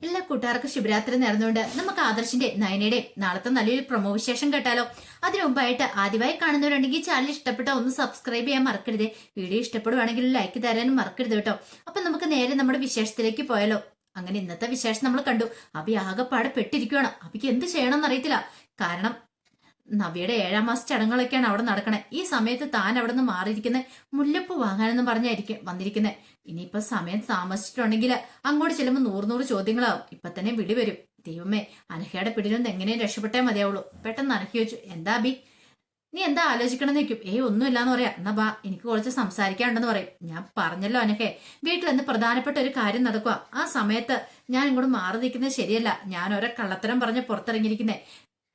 എല്ലാ കൂട്ടുകാർക്കും ശിവരാത്രി നേർന്നുകൊണ്ട് നമുക്ക് ആദർശിന്റെ നയനയുടെ നാളത്തെ നല്ലൊരു പ്രൊമോ വിശേഷം കേട്ടാലോ. അതിനു മുമ്പായിട്ട് ആദ്യമായി കാണുന്നവരുണ്ടെങ്കിൽ ചാനൽ ഇഷ്ടപ്പെട്ട ഒന്ന് സബ്സ്ക്രൈബ് ചെയ്യാൻ മറക്കരുത്. വീഡിയോ ഇഷ്ടപ്പെടുവാണെങ്കിൽ ലൈക്ക് തരാനും മറക്കരുത് കേട്ടോ. അപ്പൊ നമുക്ക് നേരെ നമ്മുടെ വിശേഷത്തിലേക്ക് പോയാലോ. അങ്ങനെ ഇന്നത്തെ വിശേഷം നമ്മൾ കണ്ടു. അഭി ആകെപ്പാടെ പെട്ടിരിക്കുകയാണ് അഭിക്ക് എന്ത് ചെയ്യണമെന്ന് അറിയത്തില്ല. കാരണം നവിയുടെ ഏഴാം മാസ ചടങ്ങുകളൊക്കെയാണ് അവിടെ നടക്കണേ. ഈ സമയത്ത് താൻ അവിടെ നിന്ന് മാറിയിരിക്കുന്നത് മുല്ലപ്പൂ വാങ്ങാനെന്ന് പറഞ്ഞായിരിക്കും വന്നിരിക്കുന്നത് ഇനിയിപ്പോ സമയം താമസിച്ചിട്ടുണ്ടെങ്കിൽ അങ്ങോട്ട് ചെല്ലുമ്പോൾ നൂറ് നൂറ് ചോദ്യങ്ങളാവും. ഇപ്പൊ തന്നെ വിളി വരും. ദൈവമേ അനഹയുടെ പിടിയിലൊന്ന് എങ്ങനെയും രക്ഷപ്പെട്ടേ മതിയാവുള്ളൂ. പെട്ടെന്ന് അനഹി ചോദിച്ചു എന്താ ബി നീ എന്താ ആലോചിക്കണമെന്ന് നിൽക്കും ഏയ് ഒന്നുമില്ലാന്ന് പറയാം. എന്നാ ബാ എനിക്ക് കുറച്ച് സംസാരിക്കാനുണ്ടെന്ന് പറയും. ഞാൻ പറഞ്ഞല്ലോ അനഹെ. വീട്ടിൽ എന്ത് പ്രധാനപ്പെട്ട ഒരു കാര്യം നടക്കുക ആ സമയത്ത് ഞാൻ ഇങ്ങോട്ട് മാറി നിൽക്കുന്നത് ശരിയല്ല. ഞാൻ ഓരോ കള്ളത്തരം പറഞ്ഞ് പുറത്തിറങ്ങിയിരിക്കുന്നേ.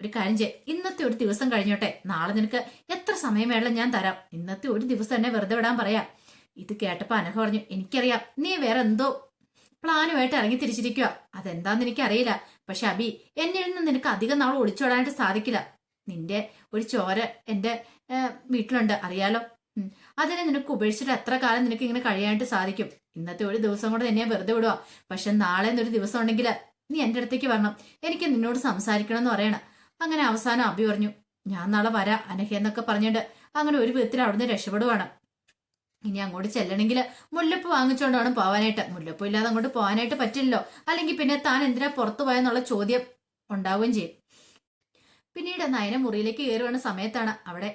ഒരു കാര്യം ചെയ്യ. ഇന്നത്തെ ഒരു ദിവസം കഴിഞ്ഞോട്ടെ. നാളെ നിനക്ക് എത്ര സമയം വേണം ഞാൻ തരാം. ഇന്നത്തെ ഒരു ദിവസം തന്നെ വെറുതെ വിടാൻ പറയാം. ഇത് കേട്ടപ്പോ അനഘ പറഞ്ഞു എനിക്കറിയാം. നീ വേറെ എന്തോ പ്ലാനുമായിട്ട് ഇറങ്ങി തിരിച്ചിരിക്കുക അതെന്താന്ന് എനിക്കറിയില്ല. പക്ഷെ അബി എന്നിൽ നിന്ന് നിനക്ക് അധികം നാൾ ഒളിച്ചോടാനായിട്ട് സാധിക്കില്ല. നിന്റെ ഒരു ചോര എന്റെ വീട്ടിലുണ്ട്. അറിയാലോ? അതിനെ നിനക്ക് ഉപേക്ഷിച്ചിട്ട് എത്ര കാലം നിനക്ക് ഇങ്ങനെ കഴിയാനായിട്ട് സാധിക്കും? ഇന്നത്തെ ഒരു ദിവസം കൊണ്ട് എന്നെ വെറുതെ വിടുക പക്ഷെ നാളെ ഒരു ദിവസം ഉണ്ടെങ്കിൽ നീ എന്റെ അടുത്തേക്ക് വരണം. എനിക്ക് നിന്നോട് സംസാരിക്കണം എന്ന് പറയണം. അങ്ങനെ അവസാനം അബി പറഞ്ഞു ഞാൻ നാളെ വരാ അനഹ എന്നൊക്കെ പറഞ്ഞിട്ട് അങ്ങനെ ഒരു വിധത്തിൽ അവിടുന്ന് രക്ഷപ്പെടുവാണ്. ഇനി അങ്ങോട്ട് ചെല്ലണമെങ്കിൽ മുല്ലപ്പ് വാങ്ങിച്ചുകൊണ്ട് വേണം പോവാനായിട്ട്. മുല്ലപ്പ് ഇല്ലാതെ അങ്ങോട്ട് പോകാനായിട്ട് പറ്റില്ലല്ലോ. അല്ലെങ്കിൽ പിന്നെ താൻ എന്തിനാ പുറത്തു പോയെന്നുള്ള ചോദ്യം ഉണ്ടാവുകയും ചെയ്യും. പിന്നീട് നയന മുറിയിലേക്ക് കയറി സമയത്താണ്. അവിടെ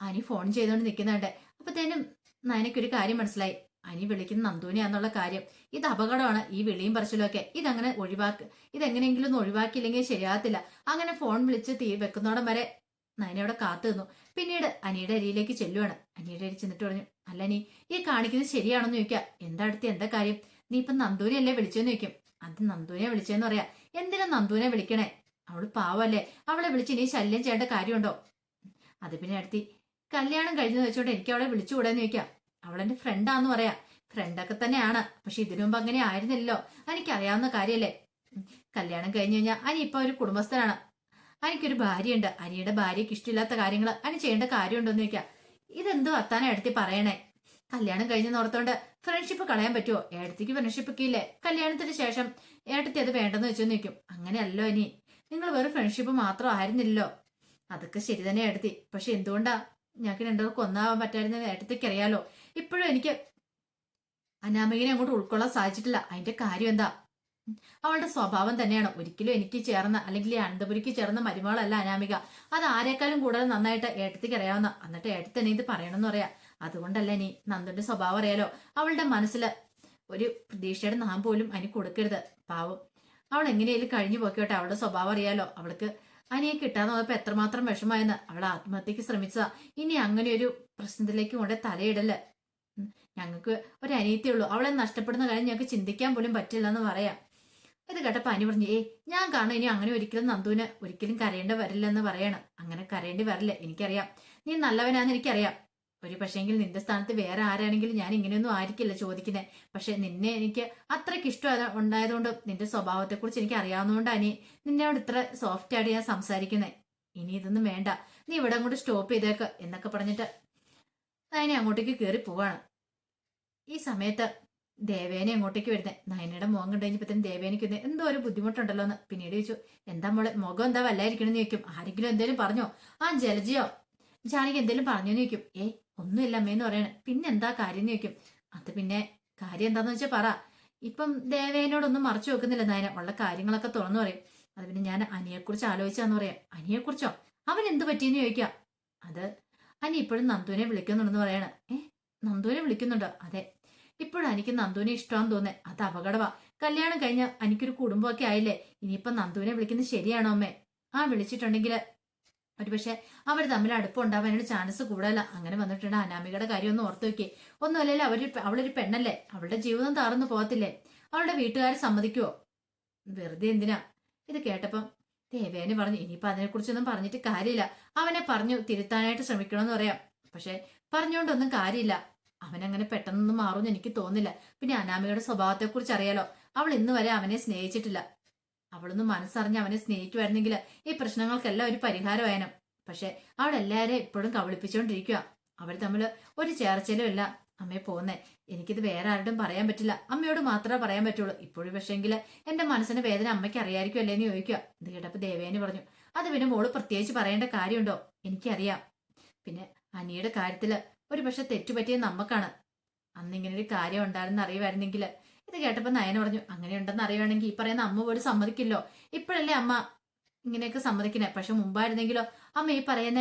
അനി ഫോൺ ചെയ്തുകൊണ്ട് നിൽക്കുന്നുണ്ട്. അപ്പത്തേനും നയനയ്ക്കൊരു കാര്യം മനസ്സിലായി. അനി വിളിക്കുന്ന നന്ദൂനിയാന്നുള്ള കാര്യം. ഇത് അപകടമാണ്. ഈ വിളിയും പറച്ചിലൊക്കെ ഇതങ്ങനെ ഒഴിവാക്ക്. ഇതെങ്ങനെയെങ്കിലും ഒന്ന് ഒഴിവാക്കിയില്ലെങ്കിൽ ശരിയാകത്തില്ല. അങ്ങനെ ഫോൺ വിളിച്ച് തീ വെക്കുന്നോടം വരെ നയനയോടെ കാത്തു നിന്നു. പിന്നീട് അനിയുടെ അരിയിലേക്ക് ചെല്ലുവാണ്. അനിയുടെ അരി ചെന്നിട്ട് പറഞ്ഞു അല്ല നീ ഈ കാണിക്കുന്നത് ശരിയാണെന്ന് ചോദിക്കുക എന്താ അടുത്ത് എന്താ കാര്യം? നീ ഇപ്പൊ നന്ദൂനെ അല്ലേ വിളിച്ചെന്ന് ചോദിക്കും. അത് നന്ദൂനെ വിളിച്ചെന്ന് പറയാ. എന്തിനാ നന്ദൂനെ വിളിക്കണേ? അവൾ പാവല്ലേ. അവളെ വിളിച്ച് ഇനി ശല്യം ചെയ്യേണ്ട കാര്യമുണ്ടോ? അത് പിന്നെ അടുത്തി കല്യാണം കഴിഞ്ഞെന്ന് വെച്ചോണ്ട് എനിക്ക് അവളെ വിളിച്ചുകൂടാന്ന് ചോദിക്കാം. അവളെന്റെ ഫ്രണ്ടാന്ന് പറയാ. ഫ്രണ്ടൊക്കെ തന്നെയാണ്. പക്ഷെ ഇതിനു മുമ്പ് അങ്ങനെ ആയിരുന്നില്ലല്ലോ. എനിക്കറിയാവുന്ന കാര്യല്ലേ? കല്യാണം കഴിഞ്ഞു കഴിഞ്ഞാൽ അനി ഇപ്പൊ ഒരു കുടുംബസ്ഥനാണ്. എനിക്കൊരു ഭാര്യയുണ്ട്. അനിയുടെ ഭാര്യയ്ക്ക് ഇഷ്ടമില്ലാത്ത കാര്യങ്ങൾ അനി ചെയ്യേണ്ട കാര്യമുണ്ടോന്ന് ചോദിക്കാം. ഇതെന്തോ വർത്താനം എടുത്തി പറയണേ. കല്യാണം കഴിഞ്ഞെന്ന് ഓർത്തോണ്ട് ഫ്രണ്ട്ഷിപ്പ് കളയാൻ പറ്റുമോ ഏടത്തേക്ക് ഫ്രണ്ട്ഷിപ്പ് ഒക്കെ ഇല്ലേ? കല്യാണത്തിന് ശേഷം ഏട്ടത്തി അത് വേണ്ടെന്ന് വെച്ചു നിൽക്കും അങ്ങനെയല്ലോ ഇനി. നിങ്ങൾ വെറും ഫ്രണ്ട്ഷിപ്പ് മാത്രം ആയിരുന്നില്ലല്ലോ. അതൊക്കെ ശരി തന്നെ എടുത്തി പക്ഷെ എന്തുകൊണ്ടാ? ഞങ്ങൾക്ക് രണ്ടുപേർക്ക് ഒന്നാവാൻ പറ്റാതിരുന്ന നേട്ടത്തേക്ക് അറിയാലോ. ഇപ്പോഴും എനിക്ക് അനാമികനെ അങ്ങോട്ട് ഉൾക്കൊള്ളാൻ സാധിച്ചിട്ടില്ല. അതിന്റെ കാര്യം എന്താ? അവളുടെ സ്വഭാവം തന്നെയാണ്. ഒരിക്കലും എനിക്ക് ചേർന്ന അല്ലെങ്കിൽ അനന്തപുരിക്ക് ചേർന്ന മരുമകളല്ല അനാമിക. അത് ആരെക്കാളും കൂടുതൽ നന്നായിട്ട് ഏട്ടത്തിക്ക് അറിയാവുന്ന. എന്നിട്ട് ഏട്ടത്തി തന്നെ ഇത് പറയണമെന്ന് പറയാ. അതുകൊണ്ടല്ല ഇനി നന്ദന്റെ സ്വഭാവം അറിയാലോ. അവളുടെ മനസ്സിൽ ഒരു പ്രതീക്ഷയുടെ നാം പോലും അനി കൊടുക്കരുത്. പാവം. അവൾ എങ്ങനെയായാലും കഴിഞ്ഞു പോയിക്കോട്ടെ. അവളുടെ സ്വഭാവം അറിയാലോ. അവൾക്ക് അനിയെ കിട്ടാന്ന് പറഞ്ഞപ്പോ എത്രമാത്രം വിഷമായെന്ന് അവൾ ആത്മഹത്യക്ക് ശ്രമിച്ചതാ. ഇനി അങ്ങനെ ഒരു പ്രശ്നത്തിലേക്ക് കൊണ്ട് തലയിടൽ. ഞങ്ങൾക്ക് ഒരു അനിയത്തേ ഉള്ളൂ. അവളെ നഷ്ടപ്പെടുന്ന കാര്യം ഞങ്ങൾക്ക് ചിന്തിക്കാൻ പോലും പറ്റില്ല എന്ന് പറയാം. ഇത് കേട്ടപ്പോ അനി പറഞ്ഞു ഏ ഞാൻ കാണും. ഇനി അങ്ങനെ ഒരിക്കലും നന്ദുവിന് ഒരിക്കലും കരയേണ്ടി വരില്ലെന്ന് പറയണം. അങ്ങനെ കരയേണ്ടി വരില്ല. എനിക്കറിയാം. നീ നല്ലവനാന്ന് എനിക്കറിയാം. ഒരു പക്ഷേങ്കിൽ നിന്റെ സ്ഥാനത്ത് വേറെ ആരാണെങ്കിലും ഞാൻ ഇങ്ങനെയൊന്നും ആയിരിക്കില്ല ചോദിക്കുന്നത് പക്ഷെ നിന്നെ എനിക്ക് അത്രയ്ക്ക് ഇഷ്ടം ഉണ്ടായതുകൊണ്ട് നിന്റെ സ്വഭാവത്തെക്കുറിച്ച് എനിക്ക് അറിയാവുന്നതുകൊണ്ടാണ് നിന്നോട് ഇത്ര സോഫ്റ്റ് ആയിട്ട് ഞാൻ സംസാരിക്കുന്നത് ഇനി ഇതൊന്നും വേണ്ട. നീ ഇവിടെ അങ്ങോട്ട് സ്റ്റോപ്പ് ചെയ്തേക്ക് എന്നൊക്കെ പറഞ്ഞിട്ട് നയനെ അങ്ങോട്ടേക്ക് കയറി പോവാണ്. ഈ സമയത്ത് ദേവേനെ അങ്ങോട്ടേക്ക് വരുന്നത് നയനയുടെ മുഖം കണ്ടു കഴിഞ്ഞപ്പോഴത്തേനും ദേവേനയ്ക്ക് എന്തോ ഒരു ബുദ്ധിമുട്ടുണ്ടല്ലോ എന്ന് പിന്നീട് ചോദിച്ചു എന്താ മോളെ മുഖം എന്താ വല്ലായിരിക്കണമെന്ന് ചോദിക്കും. ആരെങ്കിലും എന്തേലും പറഞ്ഞോ? ആ ജലജിയോ? ജാനകി എന്തേലും പറഞ്ഞു ചോദിക്കും. ഏ ഒന്നുമില്ല അമ്മേന്ന് പറയണ. പിന്നെ എന്താ കാര്യം എന്ന് ചോദിക്കും. അത് പിന്നെ കാര്യം എന്താന്ന് വെച്ചാൽ പറ. ഇപ്പം ദേവേനോടൊന്നും മറച്ചു വെക്കുന്നില്ല നയന. ഉള്ള കാര്യങ്ങളൊക്കെ തുറന്നു പറയും. അത് പിന്നെ ഞാൻ അനിയെക്കുറിച്ച് ആലോചിച്ചാന്ന് പറയാം. അനിയെക്കുറിച്ചോ? അവൻ എന്ത് പറ്റിയെന്ന് ചോദിക്കാം. അത് അനി ഇപ്പോഴും നന്ദുവിനെ വിളിക്കുന്നുണ്ടെന്ന് പറയാണ്. ഏ നന്ദുവിനെ വിളിക്കുന്നുണ്ടോ? അതെ. ഇപ്പോഴും എനിക്ക് നന്ദുവിനെ ഇഷ്ടമാന്ന് തോന്നേ അത് അപകടമാ കല്യാണം കഴിഞ്ഞ എനിക്കൊരു കുടുംബമൊക്കെ ആയില്ലേ. ഇനിയിപ്പം നന്ദുവിനെ വിളിക്കുന്നത് ശരിയാണോ അമ്മേ? ആ വിളിച്ചിട്ടുണ്ടെങ്കിൽ ഒരുപക്ഷെ അവർ തമ്മിൽ അടുപ്പുണ്ടാവാനുള്ള ചാൻസ് കൂടുതല. അങ്ങനെ വന്നിട്ടുണ്ട്. അനാമികയുടെ കാര്യം ഒന്ന് ഓർത്തു വെക്കേ ഒന്നുമല്ലല്ലോ അവർ അവളൊരു പെണ്ണല്ലേ? അവളുടെ ജീവിതം താർന്നു പോകത്തില്ലേ? അവളുടെ വീട്ടുകാരെ സമ്മതിക്കുവോ? വെറുതെ എന്തിനാ? ഇത് കേട്ടപ്പം ദേവേനെ പറഞ്ഞു ഇനിയിപ്പോ അതിനെക്കുറിച്ചൊന്നും പറഞ്ഞിട്ട് കാര്യമില്ല. അവനെ പറഞ്ഞു തിരുത്താനായിട്ട് ശ്രമിക്കണമെന്ന് പറയാം. പക്ഷെ പറഞ്ഞുകൊണ്ടൊന്നും കാര്യമില്ല. അവനങ്ങനെ പെട്ടെന്നൊന്നും മാറുമെന്ന് എനിക്ക് തോന്നില്ല പിന്നെ അനാമികയുടെ സ്വഭാവത്തെക്കുറിച്ച് അറിയാലോ? അവൾ ഇന്ന് വരെ അവനെ സ്നേഹിച്ചിട്ടില്ല. അവളൊന്ന് മനസ്സറിഞ്ഞ് അവനെ സ്നേഹിക്കുമായിരുന്നെങ്കിൽ ഈ പ്രശ്നങ്ങൾക്കെല്ലാം ഒരു പരിഹാരമായനം. പക്ഷെ അവൾ എല്ലാവരെയും ഇപ്പോഴും കബളിപ്പിച്ചുകൊണ്ടിരിക്കുക അവർ തമ്മിൽ ഒരു ചേർച്ചയിലും ഇല്ല. അമ്മയെ പോകുന്നേ എനിക്കിത് വേറെ ആരോടും പറയാൻ പറ്റില്ല. അമ്മയോട് മാത്രമേ പറയാൻ പറ്റുള്ളൂ. ഇപ്പോഴും പക്ഷേങ്കിൽ എന്റെ മനസ്സിന് വേദന അമ്മയ്ക്ക് അറിയായിരിക്കും അല്ലേ എന്ന് ചോദിക്കുക ഇത് കേട്ടപ്പോൾ ദേവേനി പറഞ്ഞു അത് പിന്നെ മോൾ പ്രത്യേകിച്ച് പറയേണ്ട കാര്യമുണ്ടോ? എനിക്കറിയാം. പിന്നെ അനിയുടെ കാര്യത്തിൽ ഒരു പക്ഷെ തെറ്റുപറ്റിയത് നമുക്കാണ് അന്ന് ഇങ്ങനെ ഒരു കാര്യം ഉണ്ടായിരുന്ന അറിയുമായിരുന്നെങ്കിൽ ഇത് കേട്ടപ്പോൾ നയന പറഞ്ഞു അങ്ങനെ ഉണ്ടെന്ന് അറിയുവാണെങ്കിൽ ഈ പറയുന്ന അമ്മ പോലും സമ്മതിക്കില്ലോ? ഇപ്പോഴല്ലേ അമ്മ ഇങ്ങനെയൊക്കെ സമ്മതിക്കണേ പക്ഷെ മുമ്പായിരുന്നെങ്കിലോ അമ്മ ഈ പറയുന്ന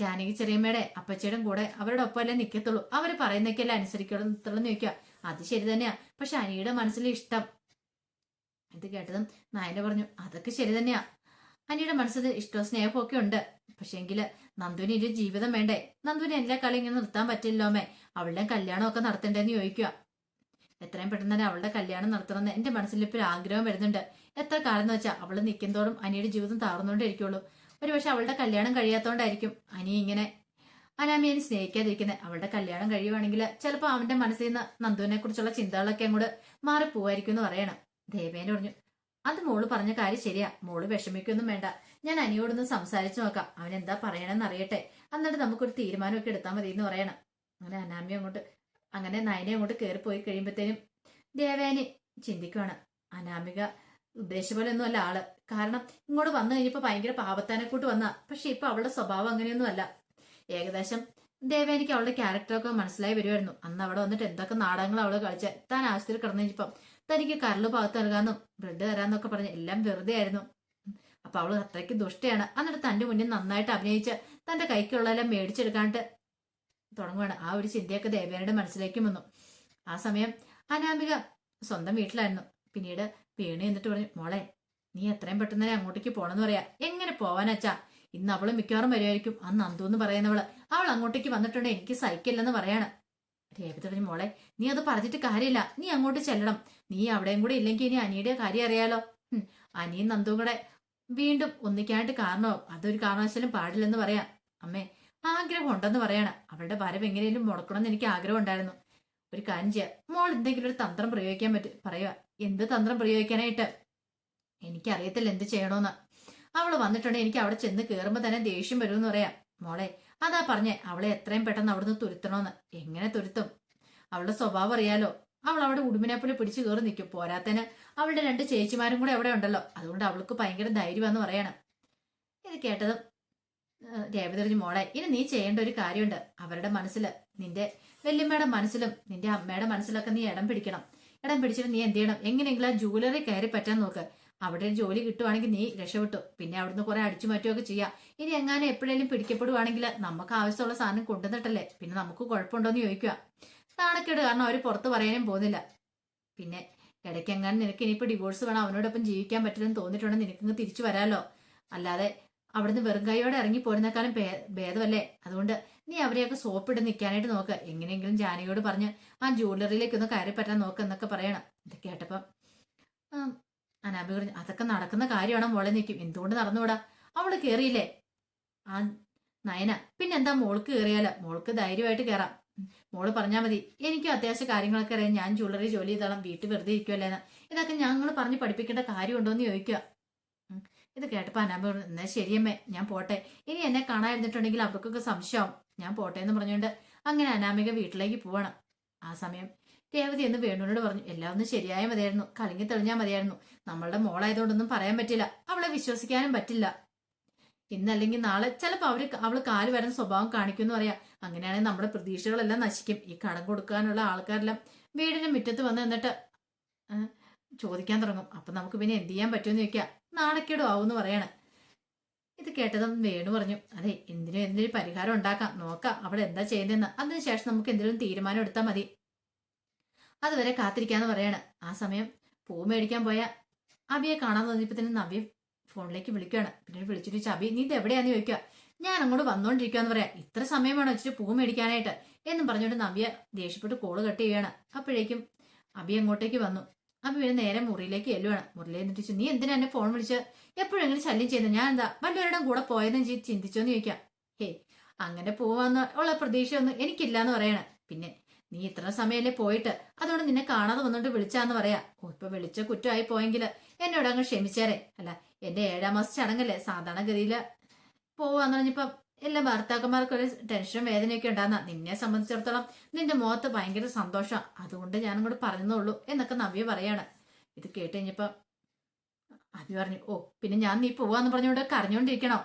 ജാനകി ചെറിയമ്മയുടെ അപ്പച്ചയുടെ കൂടെ അവരുടെ ഒപ്പമല്ലേ നിൽക്കത്തുള്ളൂ അവർ പറയുന്നൊക്കെയല്ലേ അനുസരിക്കുള്ളൂ എന്ന് ചോദിക്കുക അത് ശരി തന്നെയാ. പക്ഷെ അനിയുടെ മനസ്സിലെ ഇഷ്ടം. ഇത് കേട്ടതും നായന പറഞ്ഞു അതൊക്കെ ശരി തന്നെയാ. അനിയുടെ മനസ്സിൽ ഇഷ്ടവും സ്നേഹവും ഒക്കെ ഉണ്ട്. പക്ഷെങ്കിൽ നന്ദുവിന് ഒരു ജീവിതം വേണ്ടേ? നന്ദുവിന് എല്ലാ കളി ഇങ്ങനെ നിർത്താൻ പറ്റില്ലോമേ അവളുടെ കല്യാണമൊക്കെ നടത്തണ്ടേന്ന് ചോദിക്കുക എത്രയും പെട്ടെന്ന് തന്നെ അവളുടെ കല്യാണം നടത്തണമെന്ന് എന്റെ മനസ്സിൽ ഇപ്പൊ ആഗ്രഹം വരുന്നുണ്ട്. എത്ര കാലം എന്ന് വെച്ചാൽ അവൾ നിൽക്കുന്നതോടും അനിയുടെ ജീവിതം താർന്നുകൊണ്ടിരിക്കുള്ളൂ ഒരുപക്ഷെ അവളുടെ കല്യാണം കഴിയാത്തോണ്ടായിരിക്കും അനി ഇങ്ങനെ അനാമിയെ സ്നേഹിക്കാതിരിക്കുന്നത് അവളുടെ കല്യാണം കഴിയുവാണെങ്കിൽ ചിലപ്പോൾ അവന്റെ മനസ്സിൽ നിന്ന് നന്ദുവിനെ കുറിച്ചുള്ള ചിന്തകളൊക്കെ അങ്ങോട്ട് മാറിപ്പോവായിരിക്കും എന്ന് പറയണം. ദേവേന പറഞ്ഞു അത് മോൾ പറഞ്ഞ കാര്യം ശരിയാ. മോൾ വിഷമിക്കൊന്നും വേണ്ട. ഞാൻ അനിയോടൊന്ന് സംസാരിച്ചു നോക്കാം. അവൻ എന്താ പറയണമെന്ന് അറിയട്ടെ. എന്നിട്ട് നമുക്കൊരു തീരുമാനമൊക്കെ എടുത്താൽ മതി എന്ന് പറയണം. അങ്ങനെ അനാമി അങ്ങോട്ട് അങ്ങനെ നയനെ അങ്ങോട്ട് കയറി പോയി കഴിയുമ്പോഴത്തേനും ദേവേനി ചിന്തിക്കുവാണ്. അനാമിക ഉദ്ദേശ പോലെ ഒന്നും അല്ല ആൾ. കാരണം ഇങ്ങോട്ട് വന്നു കഴിഞ്ഞപ്പോ ഭയങ്കര പാവത്താനെ കൂട്ട് വന്ന. പക്ഷെ ഇപ്പൊ അവളുടെ സ്വഭാവം അങ്ങനെയൊന്നും അല്ല ഏകദേശം ദേവേനിക്ക് അവളുടെ ക്യാരക്ടറൊക്കെ മനസ്സിലായി വരുമായിരുന്നു അന്ന് അവിടെ വന്നിട്ട് എന്തൊക്കെ നാടകങ്ങൾ അവൾ കളിച്ച. താൻ ആവശ്യത്തിൽ കിടന്നു കഴിഞ്ഞപ്പം തനിക്ക് കരൾ ഭാഗത്ത് നൽകാന്നും ബ്ലഡ് തരാന്നൊക്കെ പറഞ്ഞ് എല്ലാം വെറുതെ ആയിരുന്നു. അപ്പൊ അവൾ അത്രയ്ക്ക് ദുഷ്ടയാണ്. എന്നിട്ട് തന്റെ മുന്നിൽ നന്നായിട്ട് അഭിനയിച്ച് തന്റെ കൈക്കുള്ളതെല്ലാം മേടിച്ചെടുക്കാണ്ട് തുടങ്ങുവാണ്. ആ ഒരു ചിന്തയൊക്കെ ദേവേനയുടെ മനസ്സിലേക്കും വന്നു. ആ സമയം അനാമിക സ്വന്തം വീട്ടിലായിരുന്നു. പിന്നീട് വീണ് എന്നിട്ട് പറഞ്ഞു മോളെ നീ എത്രയും പെട്ടെന്ന് തന്നെ അങ്ങോട്ടേക്ക് പോണെന്ന് പറയാ. എങ്ങനെ പോവാനച്ചാ ഇന്ന് അവൾ മിക്കവാറും വരുമായിരിക്കും അന്ന് അന്തു എന്ന് പറയുന്നവൾ. അവൾ അങ്ങോട്ടേക്ക് വന്നിട്ടുണ്ട്. എനിക്ക് സഹിക്കില്ലെന്ന് പറയാണ്. രേവതി പറഞ്ഞു മോളെ നീ അത് പറഞ്ഞിട്ട് കാര്യമില്ല. നീ അങ്ങോട്ട് ചെല്ലണം. നീ അവിടെയും കൂടെ ഇല്ലെങ്കിൽ ഇനി അനിയുടെ കാര്യം അറിയാലോ. അനിയും നന്ദുവും കൂടെ വീണ്ടും ഒന്നിക്കാനായിട്ട് കാരണമാവും. അതൊരു കാരണവശാലും പാടില്ലെന്ന് പറയാം. അമ്മേ ആഗ്രഹം ഉണ്ടെന്ന് പറയാണ്. അവളുടെ വരവ് എങ്ങനെയും മുടക്കണം എന്ന് എനിക്ക് ആഗ്രഹം ഉണ്ടായിരുന്നു ഒരു കാര്യം ചെയ്യാം. മോൾ എന്തെങ്കിലും ഒരു തന്ത്രം പ്രയോഗിക്കാൻ പറ്റും പറയുക എന്ത് തന്ത്രം പ്രയോഗിക്കാനായിട്ട്? എനിക്കറിയത്തില്ല എന്ത് ചെയ്യണോന്ന്. അവൾ വന്നിട്ടുണ്ടെങ്കിൽ എനിക്ക് അവിടെ ചെന്ന് കയറുമ്പോ തന്നെ ദേഷ്യം വരുമെന്ന് പറയാം. മോളെ അതാ പറഞ്ഞേ. അവളെ എത്രയും പെട്ടെന്ന് അവിടുന്ന് തുരുത്തണോന്ന്. എങ്ങനെ തുരുത്തും? അവളുടെ സ്വഭാവം അറിയാലോ. അവൾ അവിടെ ഉടുമിനെപ്പോലെ പോലെ പിടിച്ചു കയറി നിൽക്കും. പോരാത്തന് അവളുടെ രണ്ട് ചേച്ചിമാരും കൂടെ അവിടെ ഉണ്ടല്ലോ. അതുകൊണ്ട് അവൾക്ക് ഭയങ്കര ധൈര്യമാന്ന് പറയണം. ഇത് കേട്ടതും രേവതി മോളെ ഇനി നീ ചെയ്യേണ്ട ഒരു കാര്യമുണ്ട്. അവരുടെ മനസ്സിൽ നിന്റെ വല്യമ്മയുടെ മനസ്സിലും നിന്റെ അമ്മയുടെ മനസ്സിലൊക്കെ നീ ഇടം പിടിക്കണം. ഇടം പിടിച്ചിട്ട് നീ എന്ത് ചെയ്യണം? എങ്ങനെയെങ്കിലും ആ ജൂവലറി കയറി പറ്റാൻ നോക്ക്. അവിടെ ഒരു ജോലി കിട്ടുവാണെങ്കിൽ നീ രക്ഷപ്പെട്ടു. പിന്നെ അവിടുന്ന് കുറെ അടിച്ചു മാറ്റുകയൊക്കെ ചെയ്യാം. ഇനി എങ്ങാനും എപ്പോഴേലും പിടിക്കപ്പെടുവാണെങ്കിൽ നമുക്ക് ആവശ്യമുള്ള സാധനം കൊണ്ടുവന്നിട്ടല്ലേ? പിന്നെ നമുക്ക് കുഴപ്പമുണ്ടോന്ന് ചോദിക്കുക. നാണക്കേട് കാരണം അവർ പുറത്ത് പറയാനും പോകുന്നില്ല. പിന്നെ ഇടയ്ക്ക് എങ്ങാനും നിനക്ക് ഇനിയിപ്പോൾ ഡിവോഴ്സ് വേണം. അവനോടൊപ്പം ജീവിക്കാൻ പറ്റില്ലെന്ന് തോന്നിയിട്ടുണ്ടെങ്കിൽ നിനക്കിങ്ങ് തിരിച്ചു വരാമല്ലോ അല്ലാതെ അവിടുന്ന് വെറും കൈയോടെ ഇറങ്ങി പോരുന്നേക്കാളും ഭേദമല്ലേ? അതുകൊണ്ട് നീ അവരെയൊക്കെ സോപ്പിട്ട് നിൽക്കാനായിട്ട് നോക്ക്. എങ്ങനെയെങ്കിലും ജാനകിയോട് പറഞ്ഞ് ആ ജ്വല്ലറിയിലേക്ക് ഒന്ന് കയറി പറ്റാൻ നോക്ക് എന്നൊക്കെ പറയണം. ഇത് കേട്ടപ്പം അനാബി പറഞ്ഞു അതൊക്കെ നടക്കുന്ന കാര്യമാണ് മോളെ നിൽക്കും എന്തുകൊണ്ട് നടന്നുകൂടാ? അവൾ കയറിയില്ലേ ആ നയന പിന്നെന്താ മോൾക്ക് കയറിയാലോ മോൾക്ക് ധൈര്യമായിട്ട് കയറാം മോൾ പറഞ്ഞാൽ മതി എനിക്കും അത്യാവശ്യ കാര്യങ്ങളൊക്കെ അറിയാം. ഞാൻ ജ്വല്ലറി ജോലി ചെയ്തോളാം. വീട്ടിൽ വെറുതെ ഇരിക്കുമല്ലേന്ന് ഇതൊക്കെ ഞങ്ങൾ പറഞ്ഞ് പഠിപ്പിക്കേണ്ട കാര്യമുണ്ടോ എന്ന് ചോദിക്കുക ഇത് കേട്ടപ്പോൾ അനാമ പറഞ്ഞു എന്നാ ശരിയമ്മേ ഞാൻ പോട്ടെ. ഇനി എന്നെ കാണാതിരുന്നിട്ടുണ്ടെങ്കിൽ അവർക്കൊക്കെ സംശയം. ഞാൻ പോട്ടെ എന്ന് പറഞ്ഞുകൊണ്ട് അങ്ങനെ അനാമിക വീട്ടിലേക്ക് പോവാണ്. ആ സമയം രേവതി എന്ന് വേണുവിനോട് പറഞ്ഞു എല്ലാം ഒന്ന് ശരിയായ മതിയായിരുന്നു. കലങ്ങി തെളിഞ്ഞാൽ മതിയായിരുന്നു. നമ്മളുടെ മോളായതുകൊണ്ടൊന്നും പറയാൻ പറ്റില്ല. അവളെ വിശ്വസിക്കാനും പറ്റില്ല. ഇന്നല്ലെങ്കിൽ നാളെ ചിലപ്പോൾ അവർ അവൾ കാൽ വരുന്ന സ്വഭാവം കാണിക്കുമെന്ന് പറയാം. അങ്ങനെയാണെങ്കിൽ നമ്മുടെ പ്രതീക്ഷകളെല്ലാം നശിക്കും. ഈ കടം കൊടുക്കാനുള്ള ആൾക്കാരെല്ലാം വീടിന് മുറ്റത്ത് വന്ന് നിന്നിട്ട് ചോദിക്കാൻ തുടങ്ങും. അപ്പൊ നമുക്ക് പിന്നെ എന്ത് ചെയ്യാൻ പറ്റുമെന്ന് ചോദിക്കാം. നാണക്കേടും ആവുമെന്ന് പറയണേ. ഇത് കേട്ടതും വേണു പറഞ്ഞു അതെ എന്തിനും എന്തിനും പരിഹാരം ഉണ്ടാക്കാം നോക്കാം അവിടെ എന്താ ചെയ്യുന്നതെന്ന്. അതിനുശേഷം നമുക്ക് എന്തെങ്കിലും തീരുമാനം എടുത്താൽ മതി. അതുവരെ കാത്തിരിക്കാന്ന് പറയാണ്. ആ സമയം പൂ മേടിക്കാൻ പോയ അബിയെ കാണാൻ തോന്നിയപ്പോ നവ്യ ഫോണിലേക്ക് വിളിക്കുകയാണ് പിന്നെ വിളിച്ചിട്ട് അബി നീ ഇത് എവിടെയാന്ന് ചോദിക്കുക? ഞാൻ അങ്ങോട്ട് വന്നോണ്ടിരിക്കാന്ന് പറയാം. ഇത്ര സമയം വേണം വെച്ചിട്ട് പൂ മേടിക്കാനായിട്ട്. എന്നും പറഞ്ഞുകൊണ്ട് നവ്യ ദേഷ്യപ്പെട്ട് കോൾ കട്ട് ചെയ്യാണ് അപ്പോഴേക്കും അബി അങ്ങോട്ടേക്ക് വന്നു. അബി പിന്നെ നേരെ മുറിയിലേക്ക് ചെല്ലുവാണ് മുറിയിലേക്ക് എന്നിട്ട് നീ എന്തിനാ എന്നെ ഫോൺ വിളിച്ച്? എപ്പോഴും എങ്ങനെ ശല്യം ചെയ്യുന്നത്. ഞാൻ എന്താ വല്ലവരുടെ കൂടെ പോയതെന്ന് ചെയ്ത് ചിന്തിച്ചോന്ന് ചോദിക്കാം. ഹേ അങ്ങനെ പോവാന്ന് ഉള്ള പ്രതീക്ഷയൊന്നും എനിക്കില്ലാന്ന് പറയണ. പിന്നെ നീ ഇത്ര സമയമല്ലേ പോയിട്ട്? അതുകൊണ്ട് നിന്നെ കാണാതെ വന്നോണ്ട് വിളിച്ചാന്ന് പറയാ. ഇപ്പൊ വിളിച്ച കുറ്റമായി പോയെങ്കിൽ എന്നോട് അങ്ങ് ക്ഷമിച്ചേരെ. അല്ല എന്റെ ഏഴാം മാസം ചടങ്ങല്ലേ? സാധാരണഗതിയിൽ പോവാന്ന് പറഞ്ഞപ്പോ എല്ലാ ഭർത്താക്കന്മാർക്ക് ഒരു ടെൻഷൻ വേദനയൊക്കെ ഉണ്ടാകുന്ന നിന്നെ സംബന്ധിച്ചിടത്തോളം നിന്റെ മുഖത്ത് ഭയങ്കര സന്തോഷം. അതുകൊണ്ട് ഞാനും കൂടെ പറഞ്ഞതേ എന്നൊക്കെ നവ്യ പറയാണ്. ഇത് കേട്ട് കഴിഞ്ഞപ്പോ അഭി പറഞ്ഞു ഓ പിന്നെ ഞാൻ നീ പോവാന്ന് പറഞ്ഞുകൊണ്ട് കരഞ്ഞോണ്ടിരിക്കണോ?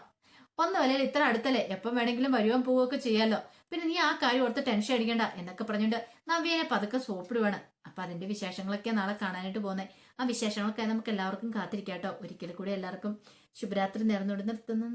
ഒന്നുമല്ലേ ഇത്ര അടുത്തല്ലേ. എപ്പം വേണമെങ്കിലും വരുവാൻ പോവുകയൊക്കെ ചെയ്യാലോ. പിന്നെ നീ ആ കാര്യം ഓർത്ത് ടെൻഷൻ അടിക്കണ്ട എന്നൊക്കെ പറഞ്ഞുകൊണ്ട് നവ്യനെ പതുക്കെ സോപ്പിടുവാണ്. അപ്പൊ അതിന്റെ വിശേഷങ്ങളൊക്കെ നാളെ കാണാനായിട്ട് പോകുന്നത് ആ വിശേഷങ്ങളൊക്കെ നമുക്ക് എല്ലാവർക്കും കാത്തിരിക്കാട്ടോ ഒരിക്കൽ കൂടി എല്ലാവർക്കും ശുഭരാത്രി നേർന്നുകൊണ്ട് നിർത്തുന്നു.